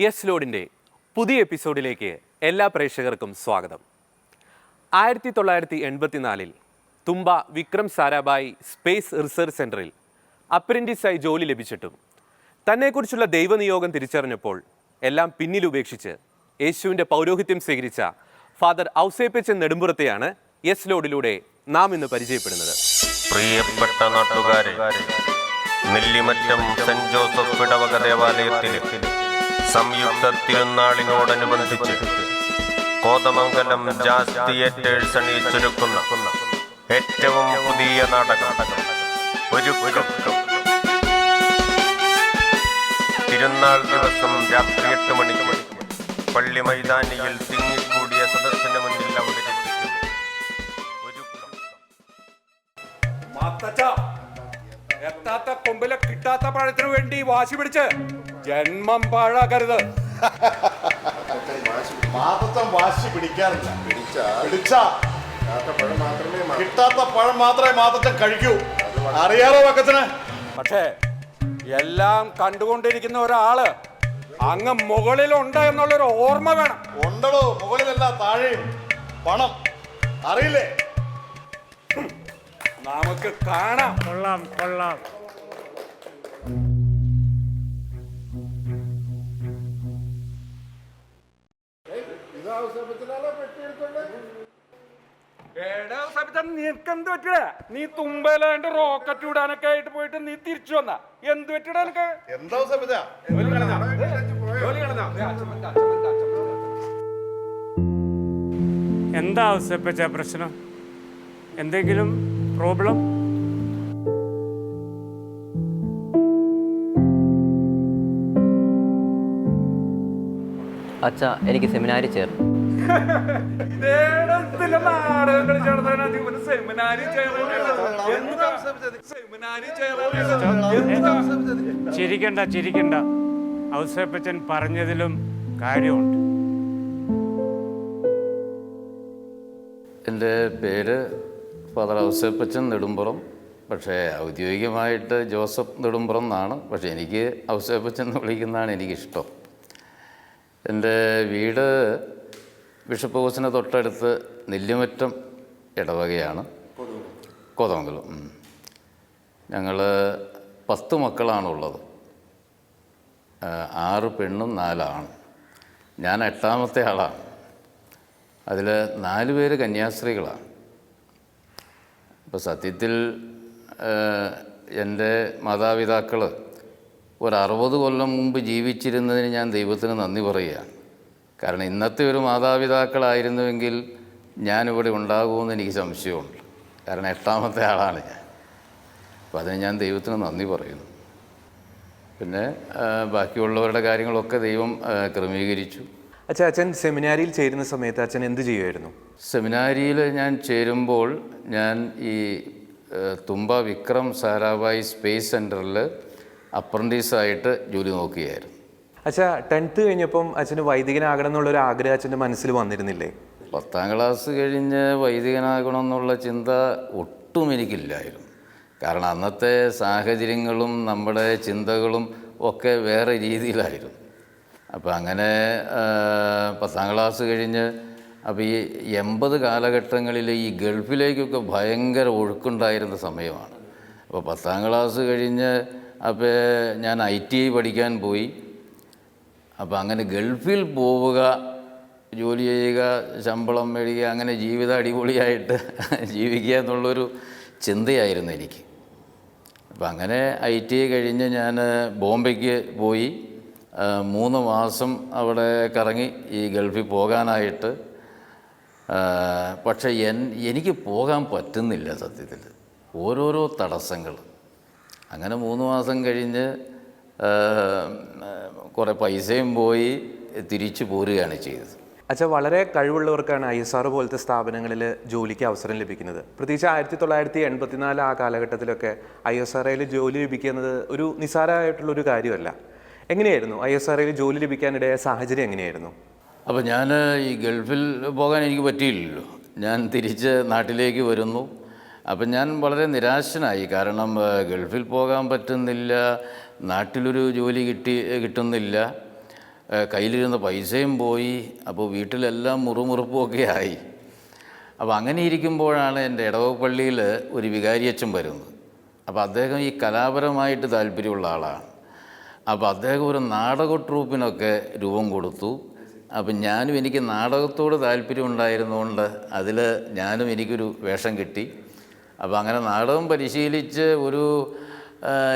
Yes ലോഡിന്റെ പുതിയ എപ്പിസോഡിലേക്ക് എല്ലാ പ്രേക്ഷകർക്കും സ്വാഗതം. ആയിരത്തി തൊള്ളായിരത്തി എൺപത്തിനാലിൽ തുമ്പ വിക്രം സാരാഭായ് സ്പേസ് റിസർച്ച് സെന്ററിൽ അപ്രന്റീസായി ജോലി ലഭിച്ചിട്ടും തന്നെക്കുറിച്ചുള്ള ദൈവനിയോഗം തിരിച്ചറിഞ്ഞപ്പോൾ എല്ലാം പിന്നിലുപേക്ഷിച്ച് യേശുവിന്റെ പൗരോഹിത്യം സ്വീകരിച്ച ഫാദർ ഔസേപ്പച്ചൻ നെടുമ്പുറത്തെയാണ് യെസ് ലോഡിലൂടെ നാം ഇന്ന് പരിചയപ്പെടുന്നത്. പ്രിയപ്പെട്ട നാട്ടുകാരെ നെല്ലിമറ്റം സെന്റ് ജോസഫ് ഇടവക ദേവാലയത്തിലെ സംയുക്ത തിരുനാളിനോടനുബന്ധിച്ച് കോതമംഗലം ജാസ് തിയേറ്റേഴ്സ് അണിയിച്ചൊരുക്കുന്ന ഏറ്റവും പുതിയ നാടകം. ഒരു തിരുനാൾ ദിവസം രാത്രി എട്ട് മണിക്ക് പള്ളി മൈതാനിയിൽ തിങ്ങിക്കൂടിയ സദസ്സിന് മുന്നിൽ അവതരിപ്പിക്കുന്നു എത്താത്ത കൊമ്പിലെ കിട്ടാത്ത പഴത്തിനു വേണ്ടി വാശി പിടിച്ച് ജന്മം പാഴാക്കരുത്. മാതത്വം വാശി പിടിക്കാറില്ല. പിടിച്ച? കിട്ടാത്ത പഴം മാത്രമേ മാതത്വം കഴിക്കൂ. അറിയാലോ പക്കത്തിന് പക്ഷേ എല്ലാം കണ്ടുകൊണ്ടിരിക്കുന്ന ഒരാൾ അങ്ങ് മുകളിലുണ്ട് എന്നുള്ളൊരു ഓർമ്മ വേണം. ഉണ്ടടോ മുകളിലല്ല താഴെയും. പണം. അറിയില്ലേ? നമുക്ക് കാണാം. കൊള്ളാം കൊള്ളാം. എടാ നിനക്ക് എന്ത് പറ്റിയ നീ തുമ്പലാണ്ട് റോക്കറ്റ് വിടാനൊക്കെ ആയിട്ട് പോയിട്ട് നീ തിരിച്ചു വന്ന. എന്ത് പറ്റിയടാ നിനക്ക്? എന്താ വന്ന്. എന്താ അവസരപ്പച്ച പ്രശ്നം? എന്തെങ്കിലും പ്രോബ്ലം അച്ഛ എനിക്ക് സെമിനാരിൽ ചേർന്നു. ഇതേടത്തിലെ നാടകം സെമിനാരി സെമിനാരി? ചിരിക്കണ്ട ചിരിക്കണ്ട. ഔസേപ്പച്ചൻ പറഞ്ഞതിലും കാര്യമുണ്ട്. എന്റെ പേര് ഫാദർ ഔസേപ്പച്ചൻ നെടുമ്പുറം. പക്ഷേ ഔദ്യോഗികമായിട്ട് ജോസഫ് നെടുമ്പുറം എന്നാണ്. പക്ഷേ എനിക്ക് ഔസേപ്പച്ചൻ എന്ന് വിളിക്കുന്നതാണ് എനിക്കിഷ്ടം. എന്റെ വീട് ബിഷപ്പ് ഹൗസിന് തൊട്ടടുത്ത് നെല്ലിമറ്റം ഇടവകയാണ്. കോതമംഗലം ഞങ്ങൾ പത്ത് മക്കളാണുള്ളത്. ആറ് പെണ്ണും നാലാണ്. ഞാൻ എട്ടാമത്തെ ആളാണ്. അതിൽ നാല് പേര് കന്യാസ്ത്രീകളാണ്. ഇപ്പോൾ സത്യത്തിൽ എന്റെ മാതാപിതാക്കൾ ഒരു അറുപത് കൊല്ലം മുമ്പ് ജീവിച്ചിരുന്നതിന് ഞാൻ ദൈവത്തിന് നന്ദി പറയുകയാണ്. കാരണം ഇന്നത്തെ ഒരു മാതാപിതാക്കളായിരുന്നുവെങ്കിൽ ഞാനിവിടെ ഉണ്ടാകുമെന്ന് എനിക്ക് സംശയമുണ്ട്. കാരണം എട്ടാമത്തെ ആളാണ് ഞാൻ. അപ്പോൾ അതിന് ഞാൻ ദൈവത്തിന് നന്ദി പറയുന്നു. പിന്നെ ബാക്കിയുള്ളവരുടെ കാര്യങ്ങളൊക്കെ ദൈവം ക്രമീകരിച്ചു. അച്ഛാ അച്ഛൻ സെമിനാരിയിൽ ചേരുന്ന സമയത്ത് അച്ഛൻ എന്ത് ചെയ്യുമായിരുന്നു? സെമിനാരിയിൽ ഞാൻ ചേരുമ്പോൾ ഞാൻ ഈ തുമ്പ വിക്രം സാരാഭായ് സ്പേസ് സെന്ററിൽ അപ്രന്റീസായിട്ട് ജോലി നോക്കുകയായിരുന്നു. അച്ഛാ ടെൻത്ത് കഴിഞ്ഞപ്പം അച്ഛന് വൈദികനാകണം എന്നുള്ളൊരു ആഗ്രഹം അച്ഛന്റെ മനസ്സിൽ വന്നിരുന്നില്ലേ? പത്താം ക്ലാസ് കഴിഞ്ഞ് വൈദികനാകണം എന്നുള്ള ചിന്ത ഒട്ടും എനിക്കില്ലായിരുന്നു. കാരണം അന്നത്തെ സാഹചര്യങ്ങളും നമ്മുടെ ചിന്തകളും ഒക്കെ വേറെ രീതിയിലായിരുന്നു. അപ്പോൾ അങ്ങനെ പത്താം ക്ലാസ് കഴിഞ്ഞ് അപ്പോൾ ഈ എൺപത് കാലഘട്ടങ്ങളിൽ ഈ ഗൾഫിലേക്കൊക്കെ ഭയങ്കര ഒഴുക്കുണ്ടായിരുന്ന സമയമാണ്. അപ്പോൾ പത്താം ക്ലാസ് കഴിഞ്ഞ് അപ്പോൾ ഞാൻ ഐ ടി ഐ പഠിക്കാൻ പോയി. അപ്പോൾ അങ്ങനെ ഗൾഫിൽ പോവുക ജോലി ചെയ്യുക ശമ്പളം മേടിക്കുക അങ്ങനെ ജീവിതം അടിപൊളിയായിട്ട് ജീവിക്കുക എന്നുള്ളൊരു ചിന്തയായിരുന്നു എനിക്ക്. അപ്പം അങ്ങനെ ഐ ടി ഐ കഴിഞ്ഞ് ഞാൻ ബോംബെക്ക് പോയി. മൂന്ന് മാസം അവിടെ കറങ്ങി ഈ ഗൾഫിൽ പോകാനായിട്ട്. പക്ഷേ എൻ എനിക്ക് പോകാൻ പറ്റുന്നില്ല സത്യത്തിൽ. ഓരോരോ തടസ്സങ്ങൾ. അങ്ങനെ മൂന്ന് മാസം കഴിഞ്ഞ് കുറേ പൈസയും പോയി തിരിച്ചു പോരുകയാണ് ചെയ്തത്. അച്ഛാ വളരെ കഴിവുള്ളവർക്കാണ് ഐ എസ് ആർ പോലത്തെ സ്ഥാപനങ്ങളിൽ ജോലിക്ക് അവസരം ലഭിക്കുന്നത്. പ്രത്യേകിച്ച് ആയിരത്തി തൊള്ളായിരത്തി എൺപത്തിനാല് ആ കാലഘട്ടത്തിലൊക്കെ ഐ എസ് ആർ ഐയിൽ ജോലി ലഭിക്കുന്നത് ഒരു നിസ്സാരമായിട്ടുള്ളൊരു കാര്യമല്ല. എങ്ങനെയായിരുന്നു ഐ എസ് ആർ ഐയിൽ ജോലി ലഭിക്കാനിടയായ സാഹചര്യം എങ്ങനെയായിരുന്നു? അപ്പോൾ ഞാൻ ഈ ഗൾഫിൽ പോകാൻ എനിക്ക് പറ്റിയില്ലല്ലോ. ഞാൻ തിരിച്ച് നാട്ടിലേക്ക് വരുന്നു. അപ്പം ഞാൻ വളരെ നിരാശനായി. കാരണം ഗൾഫിൽ പോകാൻ പറ്റുന്നില്ല. നാട്ടിലൊരു ജോലി കിട്ടി കിട്ടുന്നില്ല. കയ്യിലിരുന്ന പൈസയും പോയി. അപ്പോൾ വീട്ടിലെല്ലാം മുറുമുറുപ്പുമൊക്കെ ആയി. അപ്പോൾ അങ്ങനെ ഇരിക്കുമ്പോഴാണ് എന്റെ ഇടവപ്പള്ളിയിൽ ഒരു വികാരിയച്ഛൻ വരുന്നത്. അപ്പോൾ അദ്ദേഹം ഈ കലാപരമായിട്ട് താല്പര്യമുള്ള ആളാണ്. അപ്പോൾ അദ്ദേഹം ഒരു നാടക ട്രൂപ്പിനൊക്കെ രൂപം കൊടുത്തു. അപ്പം ഞാനും എനിക്ക് നാടകത്തോട് താല്പര്യം ഉണ്ടായിരുന്നുകൊണ്ട് അതിൽ ഞാനും എനിക്കൊരു വേഷം കിട്ടി. അപ്പോൾ അങ്ങനെ നാടകം പരിശീലിച്ച് ഒരു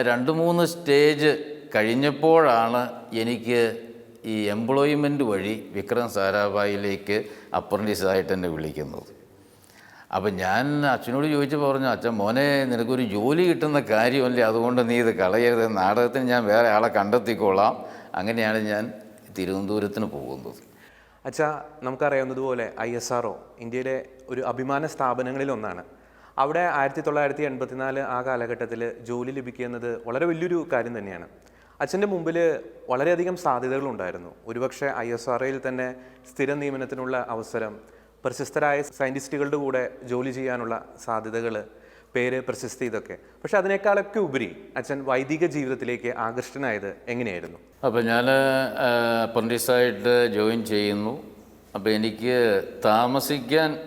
രണ്ട് മൂന്ന് സ്റ്റേജ് കഴിഞ്ഞപ്പോഴാണ് എനിക്ക് ഈ എംപ്ലോയ്മെന്റ് വഴി വിക്രം സാരാഭായിലേക്ക് അപ്രന്റീസായിട്ട് എന്നെ വിളിക്കുന്നത്. അപ്പം ഞാൻ അച്ഛനോട് ചോദിച്ച് പറഞ്ഞു അച്ഛൻ മോനെ നിനക്കൊരു ജോലി കിട്ടുന്ന കാര്യമല്ലേ? അതുകൊണ്ട് നീ ഇത് കളയരുത്. നാടകത്തിന് ഞാൻ വേറെ ആളെ കണ്ടെത്തിക്കോളാം. അങ്ങനെയാണ് ഞാൻ തിരുവനന്തപുരത്തിന് പോകുന്നത്. അച്ഛാ നമുക്കറിയാവുന്നതുപോലെ ഐ എസ് ആർ ഇന്ത്യയിലെ ഒരു അഭിമാന സ്ഥാപനങ്ങളിൽ ഒന്നാണ് അവിടെ ആയിരത്തി തൊള്ളായിരത്തി എൺപത്തിനാല് ആ കാലഘട്ടത്തിൽ ജോലി ലഭിക്കുക എന്നത് വളരെ വലിയൊരു കാര്യം തന്നെയാണ്. അച്ഛന്റെ മുമ്പിൽ വളരെയധികം സാധ്യതകളുണ്ടായിരുന്നു. ഒരുപക്ഷെ ഐ എസ് ആർ തന്നെ സ്ഥിര നിയമനത്തിനുള്ള അവസരം പ്രശസ്തരായ സയന്റിസ്റ്റുകളുടെ കൂടെ ജോലി ചെയ്യാനുള്ള സാധ്യതകൾ പേര് പ്രശസ്തി ഇതൊക്കെ. പക്ഷെ അതിനേക്കാളൊക്കെ ഉപരി അച്ഛൻ വൈദിക ജീവിതത്തിലേക്ക് ആകൃഷ്ടനായത് എങ്ങനെയായിരുന്നു? അപ്പോൾ ഞാൻ അപ്രന്റീസായിട്ട് ജോയിൻ ചെയ്യുന്നു. അപ്പോൾ എനിക്ക് താമസിക്കാൻ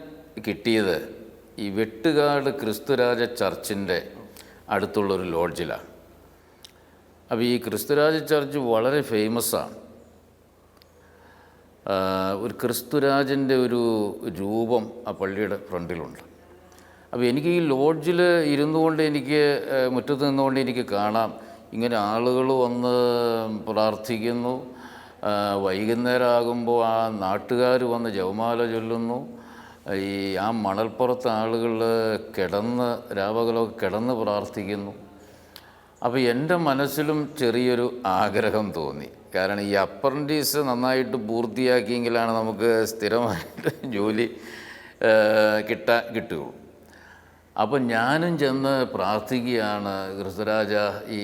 കിട്ടിയത് ഈ വെട്ടുകാട് ക്രിസ്തുരാജ ചർച്ചിന്റെ അടുത്തുള്ളൊരു ലോഡ്ജിലാണ് അപ്പോൾ ഈ ക്രിസ്തുരാജ ചർച്ച് വളരെ ഫേമസാണ് ഒരു ക്രിസ്തുരാജന്റെ ഒരു രൂപം ആ പള്ളിയുടെ ഫ്രണ്ടിലുണ്ട്. അപ്പോൾ എനിക്ക് ഈ ലോഡ്ജിൽ ഇരുന്നു കൊണ്ട് എനിക്ക് മുറ്റത്ത് നിന്നുകൊണ്ട് എനിക്ക് കാണാം. ഇങ്ങനെ ആളുകൾ വന്ന് പ്രാർത്ഥിക്കുന്നു. വൈകുന്നേരം ആകുമ്പോൾ ആ നാട്ടുകാർ വന്ന് ജവമാല ചൊല്ലുന്നു. ഈ ആ മണൽപ്പുറത്ത് ആളുകൾ കിടന്ന് രാവകലൊക്കെ കിടന്ന് പ്രാർത്ഥിക്കുന്നു. അപ്പോൾ എന്റെ മനസ്സിലും ചെറിയൊരു ആഗ്രഹം തോന്നി. കാരണം ഈ അപ്രന്റീസ് നന്നായിട്ട് പൂർത്തിയാക്കിയെങ്കിലാണ് നമുക്ക് സ്ഥിരമായിട്ട് ജോലി കിട്ട കിട്ടുകയുള്ളൂ. അപ്പം ഞാനും ചെന്ന് പ്രാർത്ഥിക്കുകയാണ് ക്രിസ്തുരാജ ഈ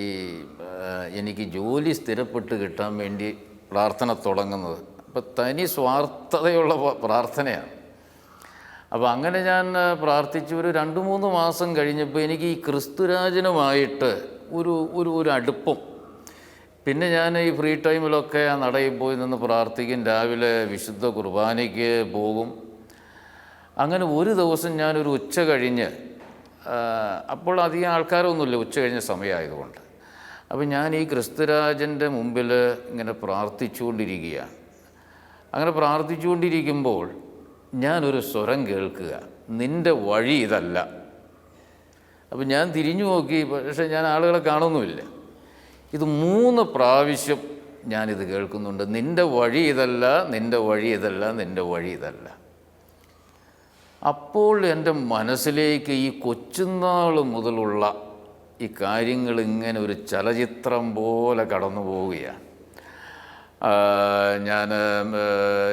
എനിക്ക് ജോലി സ്ഥിരപ്പെട്ട് കിട്ടാൻ വേണ്ടി പ്രാർത്ഥന തുടങ്ങുന്നത്. അപ്പം തനി സ്വാർത്ഥതയുള്ള പ്രാർത്ഥനയാണ്. അപ്പോൾ അങ്ങനെ ഞാൻ പ്രാർത്ഥിച്ചു. ഒരു രണ്ട് മൂന്ന് മാസം കഴിഞ്ഞപ്പോൾ എനിക്ക് ഈ ക്രിസ്തുരാജനുമായിട്ട് ഒരു ഒരു ഒരു അടുപ്പം. പിന്നെ ഞാൻ ഈ ഫ്രീ ടൈമിലൊക്കെ ആ നടയിൽ പോയി നിന്ന് പ്രാർത്ഥിക്കും. രാവിലെ വിശുദ്ധ കുർബാനയ്ക്ക് പോകും. അങ്ങനെ ഒരു ദിവസം ഞാനൊരു ഉച്ച കഴിഞ്ഞ് അപ്പോൾ അധികം ആൾക്കാരൊന്നുമില്ല. ഉച്ച കഴിഞ്ഞ സമയമായതുകൊണ്ട്. അപ്പോൾ ഞാൻ ഈ ക്രിസ്തുരാജന്റെ മുമ്പിൽ ഇങ്ങനെ പ്രാർത്ഥിച്ചുകൊണ്ടിരിക്കുകയാണ്. അങ്ങനെ പ്രാർത്ഥിച്ചുകൊണ്ടിരിക്കുമ്പോൾ ഞാനൊരു സ്വരം കേൾക്കുക. നിന്റെ വഴി ഇതല്ല. അപ്പം ഞാൻ തിരിഞ്ഞു നോക്കി പക്ഷേ ഞാൻ ആളുകളെ കാണുന്നുമില്ല. ഇത് മൂന്ന് പ്രാവശ്യം ഞാനിത് കേൾക്കുന്നുണ്ട്. നിന്റെ വഴി ഇതല്ല നിന്റെ വഴി ഇതല്ല നിന്റെ വഴി ഇതല്ല. അപ്പോൾ എന്റെ മനസ്സിലേക്ക് ഈ കൊച്ചുനാൾ മുതലുള്ള ഈ കാര്യങ്ങൾ ഇങ്ങനെ ഒരു ചലച്ചിത്രം പോലെ കടന്നു പോവുകയാണ് ഞാൻ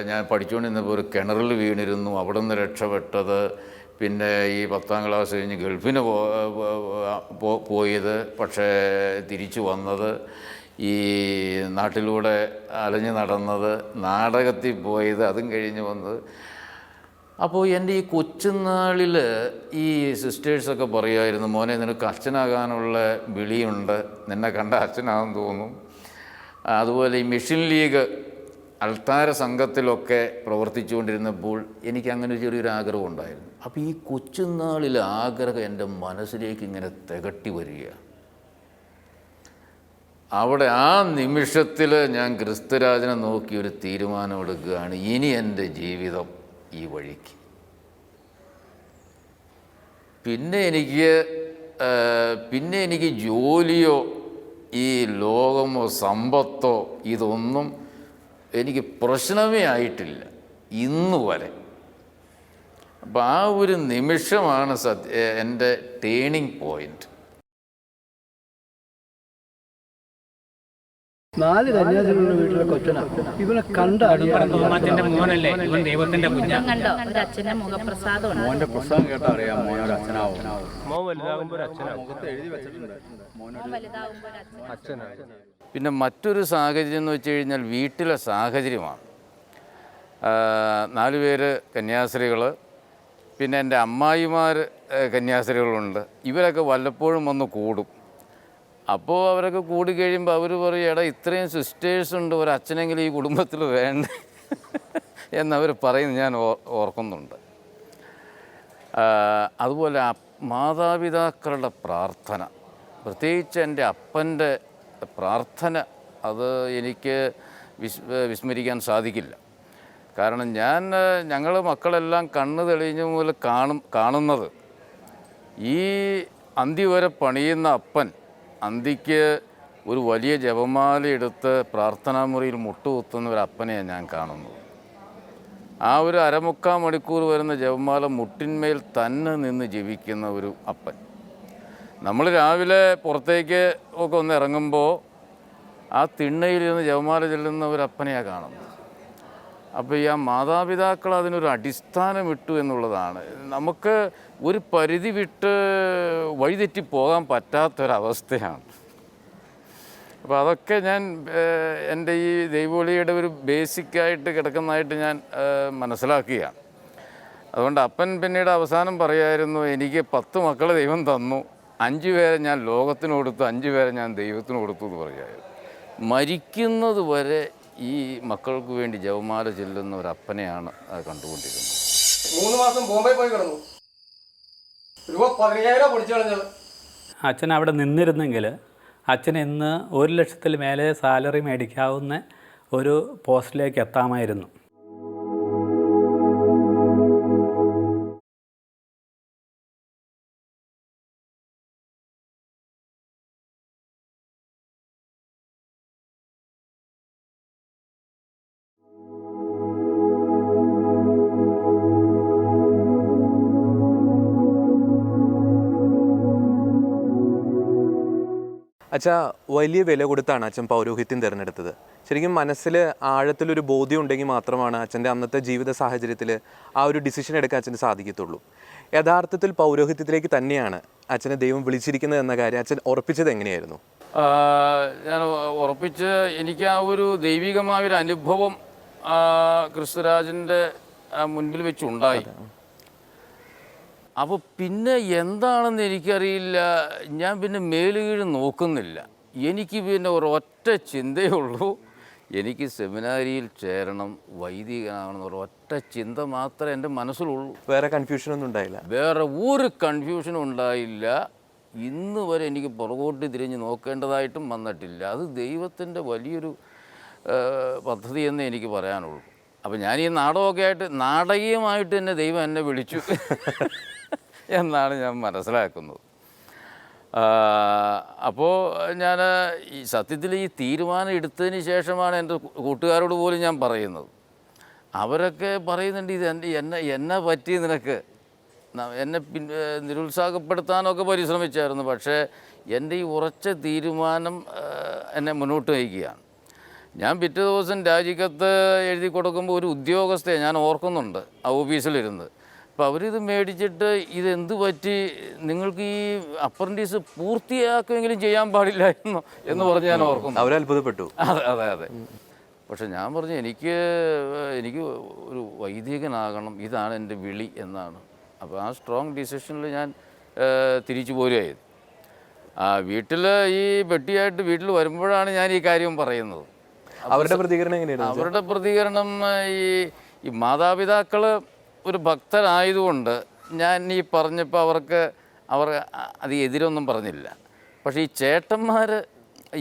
ഞാൻ പഠിച്ചുകൊണ്ടിരുന്നപ്പോൾ ഒരു കിണറിൽ വീണിരുന്നു. അവിടെ നിന്ന് രക്ഷപ്പെട്ടത് പിന്നെ ഈ പത്താം ക്ലാസ് കഴിഞ്ഞ് ഗൾഫിന് പോയത്. പക്ഷേ തിരിച്ചു വന്നത് ഈ നാട്ടിലൂടെ അലഞ്ഞു നടന്നത് നാടകത്തിൽ പോയത് അതും കഴിഞ്ഞ് വന്നത്. അപ്പോൾ എന്റെ ഈ കൊച്ചുനാളിൽ ഈ സിസ്റ്റേഴ്സൊക്കെ പറയുമായിരുന്നു മോനെ നിനക്ക് അച്ഛനാകാനുള്ള വിളിയുണ്ട്. നിന്നെ കണ്ട അച്ഛനാകും തോന്നും. അതുപോലെ ഈ മിഷൻ ലീഗ് അൾത്താര സംഘത്തിലൊക്കെ പ്രവർത്തിച്ചുകൊണ്ടിരുന്നപ്പോൾ എനിക്ക് അങ്ങനെ ചെറിയൊരു ആഗ്രഹം ഉണ്ടായിരുന്നു അപ്പോൾ ഈ കൊച്ചുനാളിൽ ആഗ്രഹം എന്റെ മനസ്സിലേക്ക് ഇങ്ങനെ തികട്ടി വരികയാണ് അവിടെ ആ നിമിഷത്തിൽ ഞാൻ ക്രിസ്തുരാജനെ നോക്കി ഒരു തീരുമാനമെടുക്കുകയാണ് ഇനി എന്റെ ജീവിതം ഈ വഴിക്ക്. പിന്നെ എനിക്ക് പിന്നെ എനിക്ക് ജോലിയോ ഈ ലോകമോ സമ്പത്തോ ഇതൊന്നും എനിക്ക് പ്രശ്നമേ ആയിട്ടില്ല. ഇന്ന് വരെ. അപ്പം ആ ഒരു നിമിഷമാണ് സത്യ എന്റെ ടേണിംഗ് പോയിന്റ് നാല് കന്യാസ്ത്രീകളുടെ വീട്ടിലെ കൊച്ചനാ. ഇവനെ കണ്ട തോമാച്ചന്റെ മോനല്ലേ? ഇവൻ ദൈവത്തിന്റെ കണ്ടോ? ഒരു അച്ഛന്റെ മുഖപ്രസാദമുണ്ട്. മോന്റെ പ്രസാദം കേട്ടാ അറിയാം മോനൊരു അച്ഛനാവും. മോൻ വലുതാകുമ്പോ ഒരു അച്ഛൻ പിന്നെ മറ്റൊരു സാഹചര്യം എന്ന് വെച്ച് കഴിഞ്ഞാൽ വീട്ടിലെ സാഹചര്യമാണ്. നാല് പേര് കന്യാസ്ത്രീകൾ പിന്നെ എന്റെ അമ്മായിമാർ ഏ, കന്യാസ്ത്രീകളുണ്ട്. ഇവരൊക്കെ വല്ലപ്പോഴും വന്ന് കൂടും. അപ്പോൾ അവരൊക്കെ കൂടി കഴിയുമ്പോൾ അവർ പറയും എടാ ഇത്രയും സിസ്റ്റേഴ്സ് ഉണ്ട് ഒരു അച്ഛനെങ്കിലും ഈ കുടുംബത്തിൽ വേണ്ടേ എന്നവർ പറയുന്നത് ഞാൻ ഓർ- ഓർക്കുന്നുണ്ട്. അതുപോലെ മാതാപിതാക്കളുടെ പ്രാർത്ഥന. പ്രത്യേകിച്ച് എന്റെ അപ്പന്റെ പ്രാർത്ഥന അത് എനിക്ക് വിസ് വിസ്മരിക്കാൻ സാധിക്കില്ല. കാരണം ഞാൻ ഞങ്ങൾ മക്കളെല്ലാം കണ്ണ് തെളിഞ്ഞ മുതൽ കാണും കാണുന്നത് ഈ അന്തി വരെ പണിയുന്ന അപ്പൻ അന്തിക്ക് ഒരു വലിയ ജപമാല എടുത്ത് പ്രാർത്ഥനാ പ്രാർത്ഥനാമുറിയിൽ മുട്ടുകുത്തുന്ന ഒരു അപ്പനെയാണ് ഞാൻ കാണുന്നത്. ആ ഒരു അരമുക്കാൽ മണിക്കൂർ വരുന്ന ജപമാല മുട്ടിന്മേൽ തന്നെ നിന്ന് ജീവിക്കുന്ന ഒരു അപ്പൻ. നമ്മൾ രാവിലെ പുറത്തേക്ക് ഒക്കെ ഒന്ന് ഇറങ്ങുമ്പോൾ ആ തിണ്ണയിൽ നിന്ന് ജപമാല ചെല്ലുന്ന ഒരു അപ്പനെയാണ് കാണുന്നത്. അപ്പോൾ ഈ ആ മാതാപിതാക്കൾ അതിനൊരു അടിസ്ഥാനം ഇട്ടു എന്നുള്ളതാണ്. നമുക്ക് ഒരു പരിധി വിട്ട് വഴിതെറ്റി പോകാൻ പറ്റാത്തൊരവസ്ഥയാണ്. അപ്പോൾ അതൊക്കെ ഞാൻ എന്റെ ഈ ദൈവവിളിയുടെ ഒരു ബേസിക്കായിട്ട് കിടക്കുന്നതായിട്ട് ഞാൻ മനസ്സിലാക്കുകയാണ്. അതുകൊണ്ട് അപ്പൻ പിന്നീട് അവസാനം പറയായിരുന്നു എനിക്ക് പത്ത് മക്കളെ ദൈവം തന്നു. അഞ്ച് പേരെ ഞാൻ ലോകത്തിന് കൊടുത്തു അഞ്ച് പേരെ ഞാൻ ദൈവത്തിന് കൊടുത്തു എന്ന് പറയായിരുന്നു. മരിക്കുന്നത് വരെ ഈ മക്കൾക്ക് വേണ്ടി ജവമാല ചെല്ലുന്ന ഒരു അപ്പനെയാണ് അത് കണ്ടുകൊണ്ടിരുന്നത്. മൂന്ന് മാസം ബോംബെ പോയി കിടന്നു. രൂപ പതിനയ്യായിരം പൊടിച്ചു കളഞ്ഞത്. അച്ഛൻ അവിടെ നിന്നിരുന്നെങ്കിൽ അച്ഛൻ ഇന്ന് ഒരു ലക്ഷത്തിൽ മേലെ സാലറി മേടിക്കാവുന്ന ഒരു പോസ്റ്റിലേക്ക് എത്താമായിരുന്നു. അച്ഛാ വലിയ വില കൊടുത്താണ് അച്ഛൻ പൗരോഹിത്യം തിരഞ്ഞെടുത്തത്. ശരിക്കും മനസ്സിൽ ആഴത്തിലൊരു ബോധ്യം ഉണ്ടെങ്കിൽ മാത്രമാണ് അച്ഛന്റെ അന്നത്തെ ജീവിത സാഹചര്യത്തിൽ ആ ഒരു ഡിസിഷൻ എടുക്കാൻ അച്ഛന് സാധിക്കത്തുള്ളൂ. യഥാർത്ഥത്തിൽ പൗരോഹിത്യത്തിലേക്ക് തന്നെയാണ് അച്ഛനെ ദൈവം വിളിച്ചിരിക്കുന്നത് എന്ന കാര്യം അച്ഛൻ ഉറപ്പിച്ചത് എങ്ങനെയായിരുന്നു? ഞാൻ ഉറപ്പിച്ച് എനിക്ക് ആ ഒരു ദൈവികമായ ഒരു അനുഭവം ക്രിസ്തുരാജന്റെ മുൻപിൽ വെച്ചുണ്ടായി. അപ്പോൾ പിന്നെ എന്താണെന്ന് എനിക്കറിയില്ല. ഞാൻ പിന്നെ മേലുകീഴ് നോക്കുന്നില്ല. എനിക്ക് പിന്നെ ഒരൊറ്റ ചിന്തയേ ഉള്ളൂ. എനിക്ക് സെമിനാരിയിൽ ചേരണം വൈദികനാകണം ഒരൊറ്റ ചിന്ത മാത്രമേ എന്റെ മനസ്സിലുള്ളൂ. വേറെ കൺഫ്യൂഷനൊന്നും ഉണ്ടായില്ല. വേറെ ഒരു കൺഫ്യൂഷനും ഉണ്ടായില്ല. ഇന്ന് വരെ എനിക്ക് പുറകോട്ട് തിരിഞ്ഞ് നോക്കേണ്ടതായിട്ടും വന്നിട്ടില്ല. അത് ദൈവത്തിന്റെ വലിയൊരു പദ്ധതി എന്നേ എനിക്ക് പറയാനുള്ളൂ. അപ്പോൾ ഞാൻ ഈ നാടകമൊക്കെ ആയിട്ട് നാടകീയമായിട്ട് തന്നെ ദൈവം എന്നെ വിളിച്ചു. എന്നാണ് ഞാൻ മനസ്സിലാക്കുന്നത്. അപ്പോൾ ഞാൻ ഈ സത്യത്തിൽ ഈ തീരുമാനം എടുത്തതിന് ശേഷമാണ് എന്റെ കൂട്ടുകാരോട് പോലും ഞാൻ പറയുന്നത്. അവരൊക്കെ പറയുന്നുണ്ട് ഇത് എന്റെ എന്നെ എന്നെ പറ്റി നിനക്ക്. എന്നെ പിൻ നിരുത്സാഹപ്പെടുത്താനൊക്കെ പരിശ്രമിച്ചായിരുന്നു. പക്ഷേ എന്റെ ഈ ഉറച്ച തീരുമാനം എന്നെ മുന്നോട്ട് നയിക്കുകയാണ്. ഞാൻ പിറ്റേ ദിവസം രാജിക്കത്ത് എഴുതി കൊടുക്കുമ്പോൾ ഒരു ഉദ്യോഗസ്ഥയെ ഞാൻ ഓർക്കുന്നുണ്ട് ആ ഓഫീസിലിരുന്ന്. അപ്പോൾ അവരിത് മേടിച്ചിട്ട് ഇതെന്ത് പറ്റി? നിങ്ങൾക്ക് ഈ അപ്രന്റീസ് പൂർത്തിയാക്കുമെങ്കിലും ചെയ്യാൻ പാടില്ലായിരുന്നു എന്ന് പറഞ്ഞ് ഞാൻ ഓർക്കുന്നു. അവർ അത്ഭുതപ്പെട്ടു. അതെ അതെ അതെ. പക്ഷെ ഞാൻ പറഞ്ഞു എനിക്ക് എനിക്ക് ഒരു വൈദികനാകണം ഇതാണ് എന്റെ വിളി എന്നാണ്. അപ്പോൾ ആ സ്ട്രോങ് ഡിസിഷനിൽ ഞാൻ തിരിച്ചു പോരുകയായിരുന്നു ആ വീട്ടിൽ ഈ വെട്ടിയായിട്ട് വീട്ടിൽ വരുമ്പോഴാണ് ഞാൻ ഈ കാര്യം പറയുന്നത്. അവരുടെ പ്രതികരണം എങ്ങനെയാണ് അവരുടെ പ്രതികരണം ഈ ഈ മാതാപിതാക്കൾ ഒരു ഭക്തരായതുകൊണ്ട് ഞാൻ ഈ പറഞ്ഞപ്പോൾ അവർക്ക് അവർ അത് എതിരൊന്നും പറഞ്ഞില്ല. പക്ഷേ ഈ ചേട്ടന്മാർ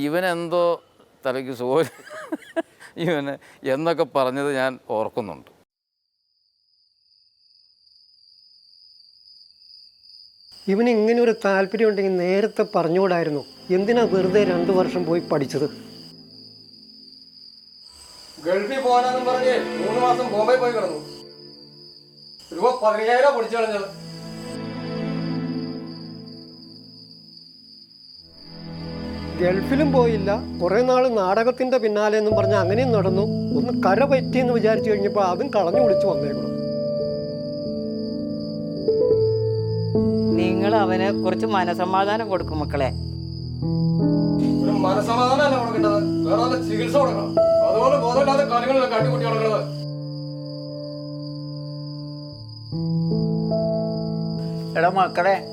ഇവനെന്തോ തലയ്ക്ക് സോര ഇവന് എന്നൊക്കെ പറഞ്ഞത് ഞാൻ ഓർക്കുന്നുണ്ട്. ഇവന് ഇങ്ങനെ ഒരു താല്പര്യം ഉണ്ടെങ്കിൽ നേരത്തെ പറഞ്ഞുകൂടായിരുന്നു. എന്തിനാ വെറുതെ രണ്ടു വർഷം പോയി പഠിച്ചത്? ഗൾഫിൽ പോകാനെന്നും പറഞ്ഞ് മൂന്ന് മാസം ബോംബെ പോയി കിടന്നു. രൂപ പതിനയ്യായിരം പൊടിച്ചു കളഞ്ഞത്. ഗൾഫിലും പോയില്ല. കുറെ നാൾ നാടകത്തിന്റെ പിന്നാലെ എന്നും പറഞ്ഞ് അങ്ങനെയും നടന്നു. ഒന്ന് കര പറ്റിയെന്ന് വിചാരിച്ചു കഴിഞ്ഞപ്പോൾ അതും കളഞ്ഞു വിളിച്ചു വന്നേക്കണം. നിങ്ങൾ അവന് കുറച്ച് മനസമാധാനം കൊടുക്കും മക്കളെ. മനസമാധാനം അല്ല കൊടുക്കേണ്ടത്? വേറെ നല്ല ചികിത്സ കൊടുക്കണം. അതുപോലെ ബോധമില്ലാത്ത കാര്യങ്ങളല്ല കാട്ടിക്കുട്ടി കൊടുക്കുന്നത് എടാ മക്കളെ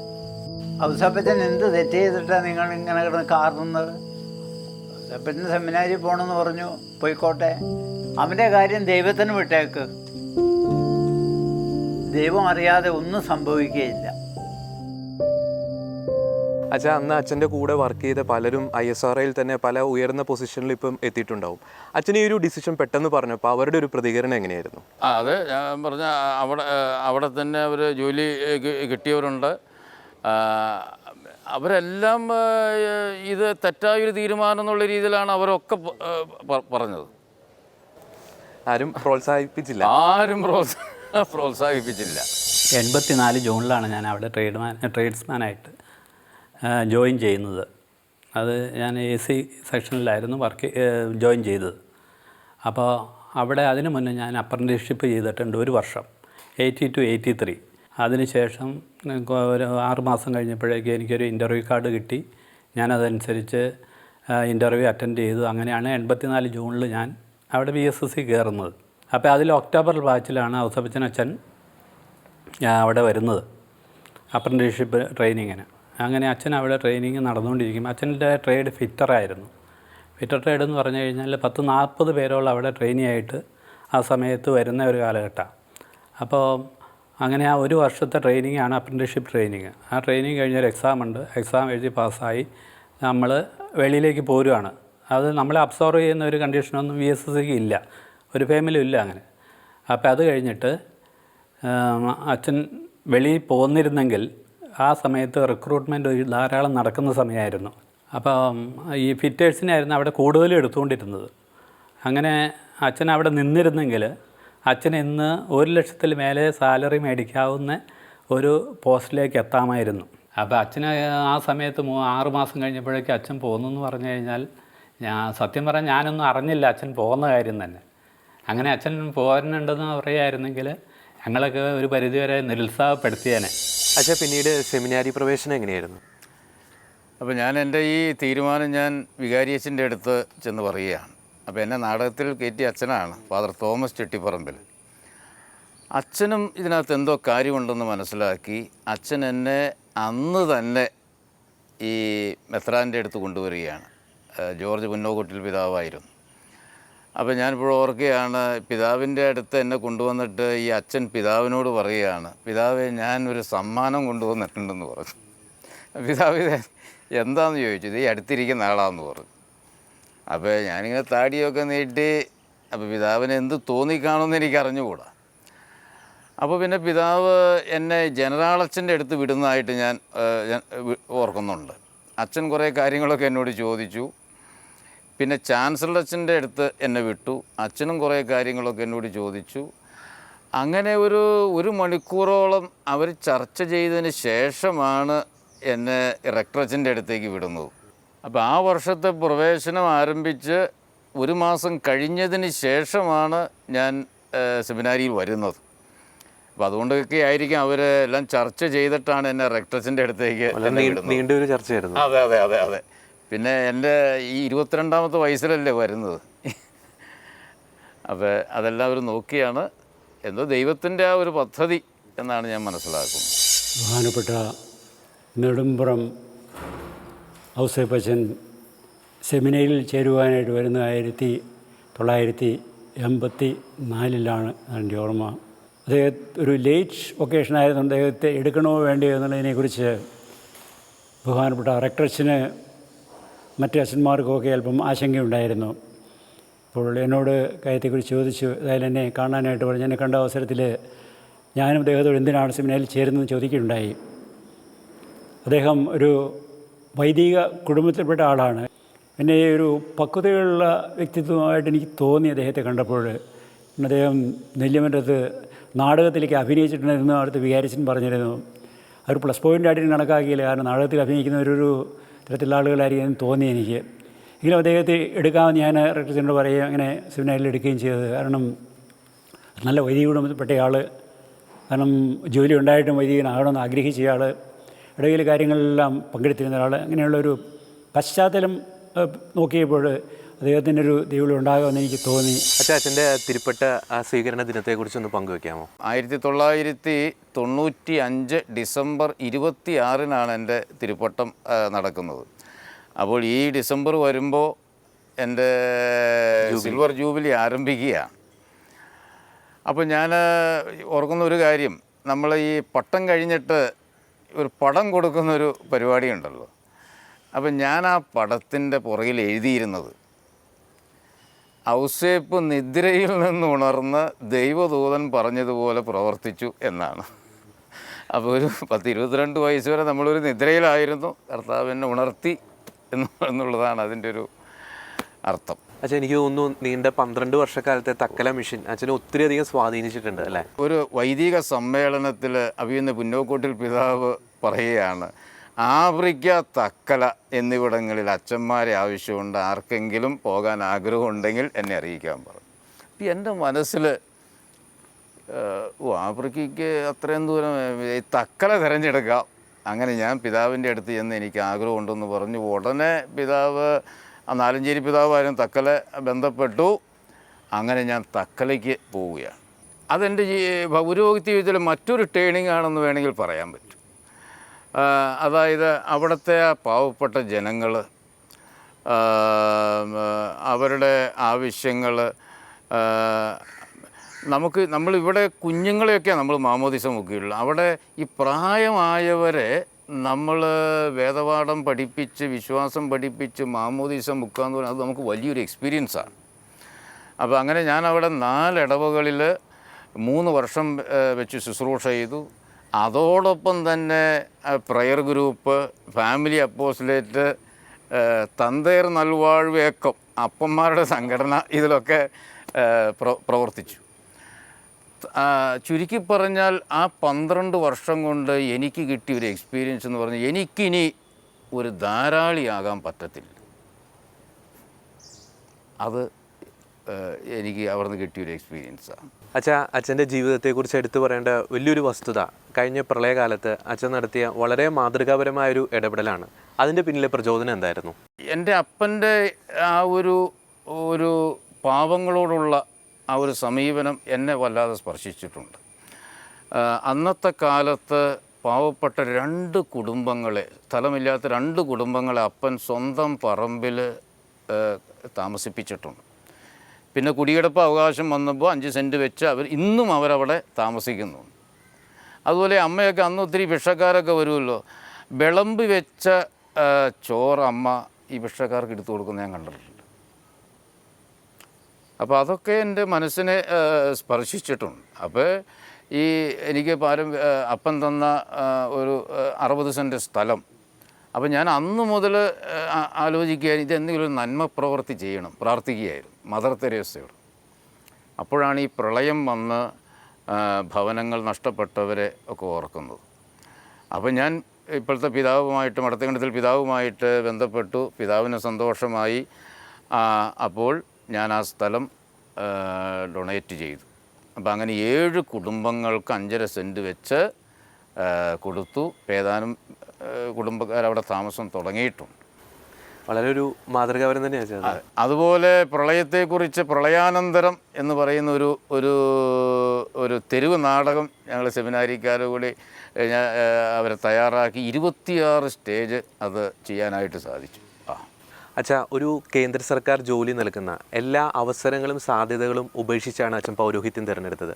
ഔസപ്പച്ചൻ എന്ത് തെറ്റ് ചെയ്തിട്ടാണ് നിങ്ങൾ ഇങ്ങനെ കിടന്ന് കാർന്നത് ഔസപ്പച്ചൻ സെമിനാരിൽ പോകണമെന്ന് പറഞ്ഞു. പോയിക്കോട്ടെ. അവന്റെ കാര്യം ദൈവത്തിന് വിട്ടേക്ക്. ദൈവം അറിയാതെ ഒന്നും സംഭവിക്കുകയില്ല. അച്ഛാ അന്ന് അച്ഛന്റെ കൂടെ വർക്ക് ചെയ്ത പലരും ഐ എസ് ആർ ഐയിൽ തന്നെ പല ഉയർന്ന പൊസിഷനിൽ ഇപ്പം എത്തിയിട്ടുണ്ടാവും. അച്ഛൻ ഈ ഒരു ഡിസിഷൻ പെട്ടെന്ന് പറഞ്ഞപ്പോൾ അവരുടെ ഒരു പ്രതികരണം എങ്ങനെയായിരുന്നു? ആ അത് ഞാൻ പറഞ്ഞ അവിടെ അവിടെ തന്നെ അവർ ജോലി കിട്ടിയവരുണ്ട്. അവരെല്ലാം ഇത് തെറ്റായൊരു തീരുമാനം എന്നുള്ള രീതിയിലാണ് അവരൊക്കെ പറഞ്ഞത്. ആരും പ്രോത്സാഹിപ്പിച്ചില്ല? ആരും പ്രോത്സാ പ്രോത്സാഹിപ്പിച്ചില്ല. എൺപത്തിനാല് ജൂണിലാണ് ഞാൻ അവിടെ ട്രേഡ്മാൻ ട്രേഡ്സ്മാനായിട്ട് ജോയിൻ ചെയ്യുന്നത്. അത് ഞാൻ എ സി സെക്ഷനിലായിരുന്നു വർക്ക് ജോയിൻ ചെയ്തത്. അപ്പോൾ അവിടെ അതിനു മുന്നേ ഞാൻ അപ്രന്റീസ്ഷിപ്പ് ചെയ്തിട്ടുണ്ട് ഒരു വർഷം എയ്റ്റി ടു എയ്റ്റി ത്രീ. അതിനുശേഷം ഒരു ആറുമാസം കഴിഞ്ഞപ്പോഴേക്കും എനിക്കൊരു ഇന്റർവ്യൂ കാർഡ് കിട്ടി. ഞാനതനുസരിച്ച് ഇന്റർവ്യൂ അറ്റൻഡ് ചെയ്തു. അങ്ങനെയാണ് എൺപത്തിനാല് ജൂണിൽ ഞാൻ അവിടെ ബി എസ് എസ് സി കയറുന്നത്. അപ്പോൾ അതിൽ ഒക്ടോബർ ബാച്ചിലാണ് ഔസഫച്ചൻ അച്ഛൻ അവിടെ വരുന്നത് അപ്രന്റീസ്ഷിപ്പ് ട്രെയിനിങ്ങിന്. അങ്ങനെ അച്ഛൻ അവിടെ ട്രെയിനിങ് നടന്നുകൊണ്ടിരിക്കും അച്ഛന്റെ ട്രേഡ് ഫിറ്ററായിരുന്നു ഫിറ്റർ ട്രേഡ് എന്ന് പറഞ്ഞു കഴിഞ്ഞാൽ പത്ത് നാൽപ്പത് പേരോളം അവിടെ ട്രെയിനി ആയിട്ട് ആ സമയത്ത് വരുന്ന ഒരു കാലഘട്ടമാണ് അപ്പോൾ അങ്ങനെ ആ ഒരു വർഷത്തെ ട്രെയിനിങ് ആണ് അപ്രന്റിഷിപ്പ് ട്രെയിനിങ് ആ ട്രെയിനിങ് കഴിഞ്ഞൊരു എക്സാം ഉണ്ട്. എക്സാം എഴുതി പാസ്സായി നമ്മൾ വെളിയിലേക്ക് പോരുവാണ്. അത് നമ്മളെ അബ്സോർവ് ചെയ്യുന്ന ഒരു കണ്ടീഷനൊന്നും വി എസ് എസ് സിക്ക് ഇല്ല. ഒരു ഫാമിലി ഇല്ല അങ്ങനെ. അപ്പോൾ അത് കഴിഞ്ഞിട്ട് അച്ഛൻ വെളിയിൽ പോന്നിരുന്നെങ്കിൽ ആ സമയത്ത് റിക്രൂട്ട്മെന്റ് ധാരാളം നടക്കുന്ന സമയമായിരുന്നു. അപ്പം ഈ ഫിറ്റേഴ്സിനായിരുന്നു അവിടെ കൂടുതലും എടുത്തുകൊണ്ടിരുന്നത്. അങ്ങനെ അച്ഛൻ അവിടെ നിന്നിരുന്നെങ്കിൽ അച്ഛൻ ഇന്ന് ഒരു ലക്ഷത്തിൽ മേലെ സാലറി മേടിക്കാവുന്ന ഒരു പോസ്റ്റിലേക്ക് എത്താമായിരുന്നു. അപ്പോൾ അച്ഛന് ആ സമയത്ത് ആറ് മാസം കഴിഞ്ഞപ്പോഴേക്കും അച്ഛൻ പോകുന്നു എന്ന് പറഞ്ഞു കഴിഞ്ഞാൽ ഞാൻ സത്യം പറഞ്ഞാൽ ഞാനൊന്നും അറിഞ്ഞില്ല അച്ഛൻ പോകുന്ന കാര്യം തന്നെ. അങ്ങനെ അച്ഛൻ പോകാനുണ്ടെന്ന് പറയുമായിരുന്നെങ്കിൽ ഞങ്ങളൊക്കെ ഒരു പരിധിവരെ നിരുത്സാഹപ്പെടുത്തിയേനെ. അച്ഛാ പിന്നീട് സെമിനാരി പ്രവേശനം എങ്ങനെയായിരുന്നു? അപ്പോൾ ഞാൻ എന്റെ ഈ തീരുമാനം ഞാൻ വികാരിയച്ഛന്റെ അടുത്ത് ചെന്ന് പറയുകയാണ്. അപ്പോൾ എന്നെ നാടകത്തിൽ കയറ്റിയ അച്ഛനാണ് ഫാദർ തോമസ് ചെട്ടിപ്പറമ്പിൽ. അച്ഛനും ഇതിനകത്ത് എന്തോ കാര്യമുണ്ടെന്ന് മനസ്സിലാക്കി അച്ഛൻ എന്നെ അന്ന് തന്നെ ഈ മെത്രാന്റെ അടുത്ത് കൊണ്ടുവരികയാണ്. ജോർജ് മുന്നോകുട്ടിൽ പിതാവായിരുന്നു. അപ്പോൾ ഞാനിപ്പോൾ ഓർക്കുകയാണ് പിതാവിന്റെ അടുത്ത് എന്നെ കൊണ്ടുവന്നിട്ട് ഈ അച്ഛൻ പിതാവിനോട് പറയുകയാണ് പിതാവെ ഞാൻ ഒരു സമ്മാനം കൊണ്ടുവന്നിട്ടുണ്ടെന്ന് പറഞ്ഞു. പിതാവ് ഇത് എന്താണെന്ന് ചോദിച്ചു ഇത് ഈ അടുത്തിരിക്കുന്ന ആളാന്ന് പറഞ്ഞു. അപ്പോൾ ഞാനിങ്ങനെ താടിയൊക്കെ നീട്ടി അപ്പോൾ പിതാവിന് എന്ത് തോന്നിക്കാണുമെന്ന് എനിക്ക് അറിഞ്ഞുകൂടാ. അപ്പോൾ പിന്നെ പിതാവ് എന്നെ ജനറാളച്ഛന്റെ അടുത്ത് വിടുന്നതായിട്ട് ഞാൻ ഓർക്കുന്നുണ്ട്. അച്ഛൻ കുറേ കാര്യങ്ങളൊക്കെ എന്നോട് ചോദിച്ചു. പിന്നെ ചാൻസലർ അച്ഛന്റെ അടുത്ത് എന്നെ വിട്ടു. അച്ഛനും കുറേ കാര്യങ്ങളൊക്കെ എന്നോട് ചോദിച്ചു. അങ്ങനെ ഒരു ഒരു മണിക്കൂറോളം അവർ ചർച്ച ചെയ്തതിന് ശേഷമാണ് എന്നെ റെക്ടറച്ചന്റെ അടുത്തേക്ക് വിടുന്നത്. അപ്പോൾ ആ വർഷത്തെ പ്രവേശനം ആരംഭിച്ച് ഒരു മാസം കഴിഞ്ഞതിന് ശേഷമാണ് ഞാൻ സെമിനാരിയിൽ വരുന്നത്. അപ്പോൾ അതുകൊണ്ടൊക്കെ ആയിരിക്കും അവർ എല്ലാം ചർച്ച ചെയ്തിട്ടാണ് എന്നെ റെക്ടറച്ചന്റെ അടുത്തേക്ക് എന്നെ വിടുന്നത്. നീണ്ട ചർച്ചയായിരുന്നു. അതെ അതെ അതെ അതെ. പിന്നെ എന്റെ ഈ ഇരുപത്തിരണ്ടാമത്തെ വയസ്സിലല്ലേ വരുന്നത്. അപ്പോൾ അതെല്ലാവരും നോക്കിയാണ്. എന്തോ ദൈവത്തിന്റെ ആ ഒരു പദ്ധതി എന്നാണ് ഞാൻ മനസ്സിലാക്കുന്നത്. ബഹുമാനപ്പെട്ട നെടുമ്പുറം ഔസേപ്പച്ചൻ സെമിനയിൽ ചേരുവാനായിട്ട് വരുന്ന ആയിരത്തി തൊള്ളായിരത്തി എൺപത്തി നാലിലാണ് എന്റെ ഓർമ്മ. അദ്ദേഹം ഒരു ലേറ്റ് ഒക്കേഷൻ ആയതുകൊണ്ട് അദ്ദേഹത്തെ എടുക്കണോ വേണ്ടയോ എന്നുള്ളതിനെക്കുറിച്ച് ബഹുമാനപ്പെട്ട റെക്ടറച്ചന് മറ്റ് അച്ഛന്മാർക്കൊക്കെ അല്പം ആശങ്കയുണ്ടായിരുന്നു. അപ്പോൾ എന്നോട് കാര്യത്തെക്കുറിച്ച് ചോദിച്ചു അതായത് എന്നെ കാണാനായിട്ട് പറഞ്ഞു. എന്നെ കണ്ട അവസരത്തിൽ ഞാനും അദ്ദേഹത്തോട് എന്തിനാണ് സെമിനാരിൽ ചേരുന്നത് ചോദിക്കുകയുണ്ടായി. അദ്ദേഹം ഒരു വൈദിക കുടുംബത്തിൽപ്പെട്ട ആളാണ്. എന്നെ ഒരു പക്വതയുള്ള വ്യക്തിത്വമായിട്ട് എനിക്ക് തോന്നി അദ്ദേഹത്തെ കണ്ടപ്പോൾ. അദ്ദേഹം നെല്ലിമറ്റത്ത് നാടകത്തിലേക്ക് അഭിനയിച്ചിട്ടുണ്ടായിരുന്നു അടുത്ത് വികാരിച്ചൻ പറഞ്ഞിരുന്നു. അവർ പ്ലസ് പോയിന്റ് ആയിട്ട് കണക്കാക്കിയില്ല കാരണം നാടകത്തിൽ അഭിനയിക്കുന്ന ഒരു തരത്തിലുള്ള ആളുകളായിരിക്കും തോന്നി എനിക്ക്. എങ്കിലും അദ്ദേഹത്തെ എടുക്കാമെന്ന് ഞാൻ റെക്ടറിനോട് പറയുകയും അങ്ങനെ സെമിനാറിൽ എടുക്കുകയും ചെയ്തത് കാരണം നല്ല വൈദിക കുടുംബത്തിൽപ്പെട്ട ആൾ കാരണം ജോലി ഉണ്ടായിട്ടും വൈദികനാകണമെന്ന് ആഗ്രഹിച്ച ആൾ ഇടയിൽ കാര്യങ്ങളെല്ലാം പങ്കെടുത്തിരുന്ന ഒരാൾ അങ്ങനെയുള്ളൊരു പശ്ചാത്തലം നോക്കിയപ്പോൾ അദ്ദേഹത്തിന്റെ ഒരു ദൈവം ഉണ്ടാകുമെന്ന് എനിക്ക് തോന്നി. അച്ഛാ അച്ഛന്റെ തിരുപ്പട്ട ആ സ്വീകരണ ദിനത്തെക്കുറിച്ചൊന്ന് പങ്കുവെക്കാമോ? ആയിരത്തി തൊള്ളായിരത്തി തൊണ്ണൂറ്റി അഞ്ച് ഡിസംബർ ഇരുപത്തി ആറിനാണ് എന്റെ തിരുപ്പട്ടം നടക്കുന്നത്. അപ്പോൾ ഈ ഡിസംബർ വരുമ്പോൾ എന്റെ സിൽവർ ജൂബിലി ആരംഭിക്കുകയാണ് അപ്പോൾ ഞാൻ ഓർക്കുന്ന ഒരു കാര്യം നമ്മൾ ഈ പട്ടം കഴിഞ്ഞിട്ട് ഒരു പടം കൊടുക്കുന്നൊരു പരിപാടിയുണ്ടല്ലോ. അപ്പം ഞാൻ ആ പടത്തിന്റെ പുറകിൽ എഴുതിയിരുന്നത് ഔസേപ്പ് നിദ്രയിൽ നിന്ന് ഉണർന്ന് ദൈവദൂതൻ പറഞ്ഞതുപോലെ പ്രവർത്തിച്ചു എന്നാണ്. അപ്പോൾ ഒരു പത്ത് ഇരുപത്തിരണ്ട് വയസ്സ് വരെ നമ്മളൊരു നിദ്രയിലായിരുന്നു. കർത്താവിനെ ഉണർത്തി എന്നുള്ളതാണ് അതിന്റെ ഒരു അർത്ഥം. അച്ഛൻ എനിക്ക് തോന്നുന്നു നീണ്ട പന്ത്രണ്ട് വർഷക്കാലത്തെ തക്കല മിഷൻ അച്ഛനെ ഒത്തിരി അധികം സ്വാധീനിച്ചിട്ടുണ്ട് അല്ലേ? ഒരു വൈദിക സമ്മേളനത്തിൽ അഭിയുന്ന പുന്നോക്കോട്ടിൽ പിതാവ് പറയുകയാണ് ആഫ്രിക്ക തക്കല എന്നിവിടങ്ങളിൽ അച്ഛന്മാരെ ആവശ്യമുണ്ട്. ആർക്കെങ്കിലും പോകാൻ ആഗ്രഹമുണ്ടെങ്കിൽ എന്നെ അറിയിക്കാൻ പറഞ്ഞു അപ്പം എന്റെ മനസ്സിൽ ഓ ആഫ്രിക്കയ്ക്ക് അത്രയും ദൂരം ഈ തക്കല തിരഞ്ഞെടുക്കാം. അങ്ങനെ ഞാൻ പിതാവിന്റെ അടുത്ത് ചെന്ന് എനിക്ക് ആഗ്രഹമുണ്ടെന്ന് പറഞ്ഞു. ഉടനെ പിതാവ് ആ നാലഞ്ചേരി പിതാവായിരുന്നു തക്കല ബന്ധപ്പെട്ടു. അങ്ങനെ ഞാൻ തക്കലയ്ക്ക് പോവുകയാണ്. അതെന്റെ ജീവിതത്തിൽ ജീവിതത്തിലെ മറ്റൊരു ട്രെയിനിങ് ആണെന്ന് വേണമെങ്കിൽ പറയാൻ പറ്റും. അതായത് അവിടുത്തെ പാവപ്പെട്ട ജനങ്ങൾ അവരുടെ ആവശ്യങ്ങൾ നമുക്ക് നമ്മളിവിടെ കുഞ്ഞുങ്ങളെയൊക്കെ നമ്മൾ മാമോദിസ മുക്കിയുള്ളൂ. അവിടെ ഈ പ്രായമായവരെ നമ്മൾ വേദപാഠം പഠിപ്പിച്ച് വിശ്വാസം പഠിപ്പിച്ച് മാമോദീസ മുക്കുക എന്ന് പറഞ്ഞാൽ അത് നമുക്ക് വലിയൊരു എക്സ്പീരിയൻസാണ് അപ്പോൾ അങ്ങനെ ഞാൻ അവിടെ നാല് ഇടവകളിൽ മൂന്ന് വർഷം വെച്ച് ശുശ്രൂഷ ചെയ്തു. അതോടൊപ്പം തന്നെ പ്രയർ ഗ്രൂപ്പ് ഫാമിലി അപ്പോസിലേറ്റ് തന്തേർ നൽവാഴ്വ് ഏക്കം അപ്പന്മാരുടെ സംഘടന ഇതിലൊക്കെ പ്രവർത്തിച്ചു. ചുരുക്കി പറഞ്ഞാൽ ആ പന്ത്രണ്ട് വർഷം കൊണ്ട് എനിക്ക് കിട്ടിയ ഒരു എക്സ്പീരിയൻസ് എന്ന് പറഞ്ഞാൽ എനിക്കിനി ഒരു ധാരാളിയാകാൻ പറ്റത്തില്ല. അത് എനിക്ക് അവിടുന്ന് കിട്ടിയൊരു എക്സ്പീരിയൻസാണ് അച്ഛാ അച്ഛന്റെ ജീവിതത്തെക്കുറിച്ച് എടുത്തു പറയേണ്ട വലിയൊരു വസ്തുത കഴിഞ്ഞ പ്രളയകാലത്ത് അച്ഛൻ നടത്തിയ വളരെ മാതൃകാപരമായൊരു ഇടപെടലാണ്. അതിന്റെ പിന്നിലെ പ്രചോദനം എന്തായിരുന്നു? എന്റെ അപ്പന്റെ ആ ഒരു ഒരു പാവങ്ങളോടുള്ള ആ ഒരു സമീപനം എന്നെ വല്ലാതെ സ്പർശിച്ചിട്ടുണ്ട്. അന്നത്തെ കാലത്ത് പാവപ്പെട്ട രണ്ട് കുടുംബങ്ങളെ സ്ഥലമില്ലാത്ത രണ്ട് കുടുംബങ്ങളെ അപ്പൻ സ്വന്തം പറമ്പിൽ താമസിപ്പിച്ചിട്ടുണ്ട്. പിന്നെ കുടിയെടുപ്പ് അവകാശം വന്നപ്പോൾ അഞ്ച് സെന്റ് വെച്ച് അവർ ഇന്നും അവരവിടെ താമസിക്കുന്നു. അതുപോലെ അമ്മയൊക്കെ അന്ന് ഒത്തിരി ഭിക്ഷക്കാരൊക്കെ വരുമല്ലോ. വിളമ്പ് വെച്ച ചോറ് അമ്മ ഈ ഭിക്ഷക്കാർക്ക് എടുത്തു കൊടുക്കുന്ന ഞാൻ കണ്ടിട്ടുണ്ട്. അപ്പോൾ അതൊക്കെ എന്റെ മനസ്സിനെ സ്പർശിച്ചിട്ടുണ്ട്. അപ്പോൾ ഈ എനിക്ക് പാരം അപ്പം തന്ന ഒരു അറുപത് സെന്റ് സ്ഥലം അപ്പോൾ ഞാൻ അന്ന് മുതൽ ആലോചിക്കുകയായിരുന്നു ഇതെന്തെങ്കിലും നന്മ പ്രവൃത്തി ചെയ്യണം. പ്രാർത്ഥിക്കുകയായിരുന്നു മദർ തെരേസയോട്. അപ്പോഴാണ് ഈ പ്രളയം വന്ന് ഭവനങ്ങൾ നഷ്ടപ്പെട്ടവരെ ഒക്കെ ഓർക്കുന്നത്. അപ്പോൾ ഞാൻ ഇപ്പോഴത്തെ പിതാവുമായിട്ട് മടത്തകണ്ടത്തിൽ പിതാവുമായിട്ട് ബന്ധപ്പെട്ടു. പിതാവിന് സന്തോഷമായി അപ്പോൾ ഞാൻ ആ സ്ഥലം ഡൊണേറ്റ് ചെയ്തു. അപ്പോൾ അങ്ങനെ ഏഴ് കുടുംബങ്ങൾക്ക് അഞ്ചര സെന്റ് വെച്ച് കൊടുത്തു. ഏതാനും കുടുംബക്കാരവിടെ താമസം തുടങ്ങിയിട്ടുണ്ട്. വളരെ ഒരു മാതൃകാപരം തന്നെയാണ്. അതുപോലെ പ്രളയത്തെക്കുറിച്ച് പ്രളയാനന്തരം എന്ന് പറയുന്ന ഒരു ഒരു ഒരു തെരുവ് നാടകം ഞങ്ങൾ സെമിനാരിക്കാരും കൂടി ഞാൻ അവരെ തയ്യാറാക്കി ഇരുപത്തിയാറ് സ്റ്റേജ് അത് ചെയ്യാനായിട്ട് സാധിച്ചു. ആ. അച്ഛാ ഒരു കേന്ദ്ര സർക്കാർ ജോലി നൽകുന്ന എല്ലാ അവസരങ്ങളും സാധ്യതകളും ഉപേക്ഷിച്ചാണ് അച്ഛൻ പൗരോഹിത്യം തിരഞ്ഞെടുത്തത്.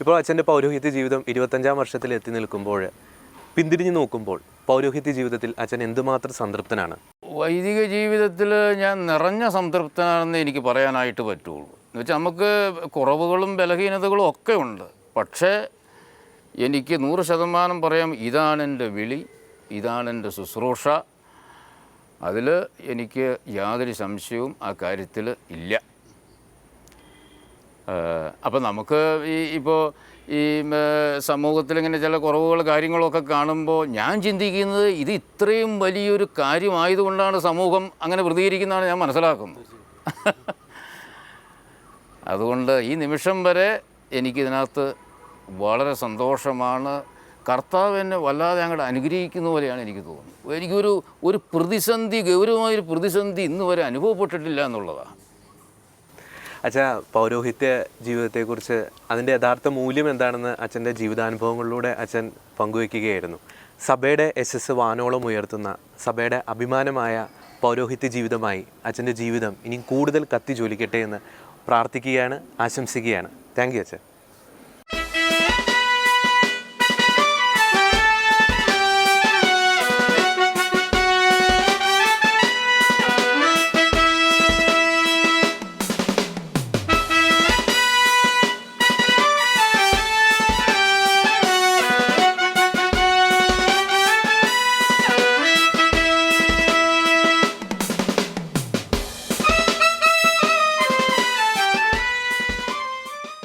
ഇപ്പോൾ അച്ഛന്റെ പൗരോഹിത്യ ജീവിതം ഇരുപത്തഞ്ചാം വർഷത്തിൽ എത്തി നിൽക്കുമ്പോൾ പിന്തിരിഞ്ഞു നോക്കുമ്പോൾ പൗരോഹിത്യ ജീവിതത്തിൽ അച്ഛൻ എന്തുമാത്രം സംതൃപ്തനാണ്? വൈദിക ജീവിതത്തിൽ ഞാൻ നിറഞ്ഞ സംതൃപ്തനാണെന്ന് എനിക്ക് പറയാനായിട്ട് പറ്റുള്ളൂ. എന്ന് വെച്ചാൽ നമുക്ക് കുറവുകളും ബലഹീനതകളും ഒക്കെ ഉണ്ട്. പക്ഷേ എനിക്ക് നൂറ് ശതമാനം പറയാം ഇതാണ് എന്റെ വിളി ഇതാണ് എന്റെ ശുശ്രൂഷ. അതിൽ എനിക്ക് യാതൊരു സംശയവും ആ കാര്യത്തിൽ ഇല്ല. അപ്പം നമുക്ക് ഈ ഇപ്പോൾ ഈ സമൂഹത്തിൽ ഇങ്ങനെ ചില കുറവുകൾ കാര്യങ്ങളൊക്കെ കാണുമ്പോൾ ഞാൻ ചിന്തിക്കുന്നത് ഇത് ഇത്രയും വലിയൊരു കാര്യമായതുകൊണ്ടാണ് സമൂഹം അങ്ങനെ പ്രതികരിക്കുന്നതാണ് ഞാൻ മനസ്സിലാക്കുന്നത് അതുകൊണ്ട് ഈ നിമിഷം വരെ എനിക്കിതിനകത്ത് വളരെ സന്തോഷമാണ്. കർത്താവ് എന്നെ വല്ലാതെ അങ്ങോട്ട് അനുഗ്രഹിക്കുന്ന പോലെയാണ് എനിക്ക് തോന്നുന്നത്. എനിക്കൊരു ഒരു പ്രതിസന്ധി ഗൗരവമായൊരു പ്രതിസന്ധി ഇന്ന് വരെ അനുഭവപ്പെട്ടിട്ടില്ല എന്നുള്ളതാണ്. അച്ഛാ പൗരോഹിത്യ ജീവിതത്തെക്കുറിച്ച് അതിന്റെ യഥാർത്ഥ മൂല്യം എന്താണെന്ന് അച്ഛന്റെ ജീവിതാനുഭവങ്ങളിലൂടെ അച്ഛൻ പങ്കുവയ്ക്കുകയായിരുന്നു. സഭയുടെ യശസ് വാനോളം ഉയർത്തുന്ന സഭയുടെ അഭിമാനമായ പൗരോഹിത്യ ജീവിതമായി അച്ഛന്റെ ജീവിതം ഇനിയും കൂടുതൽ കത്തി ജോലിക്കട്ടെ എന്ന് പ്രാർത്ഥിക്കുകയാണ് ആശംസിക്കുകയാണ്. താങ്ക് യു അച്ഛൻ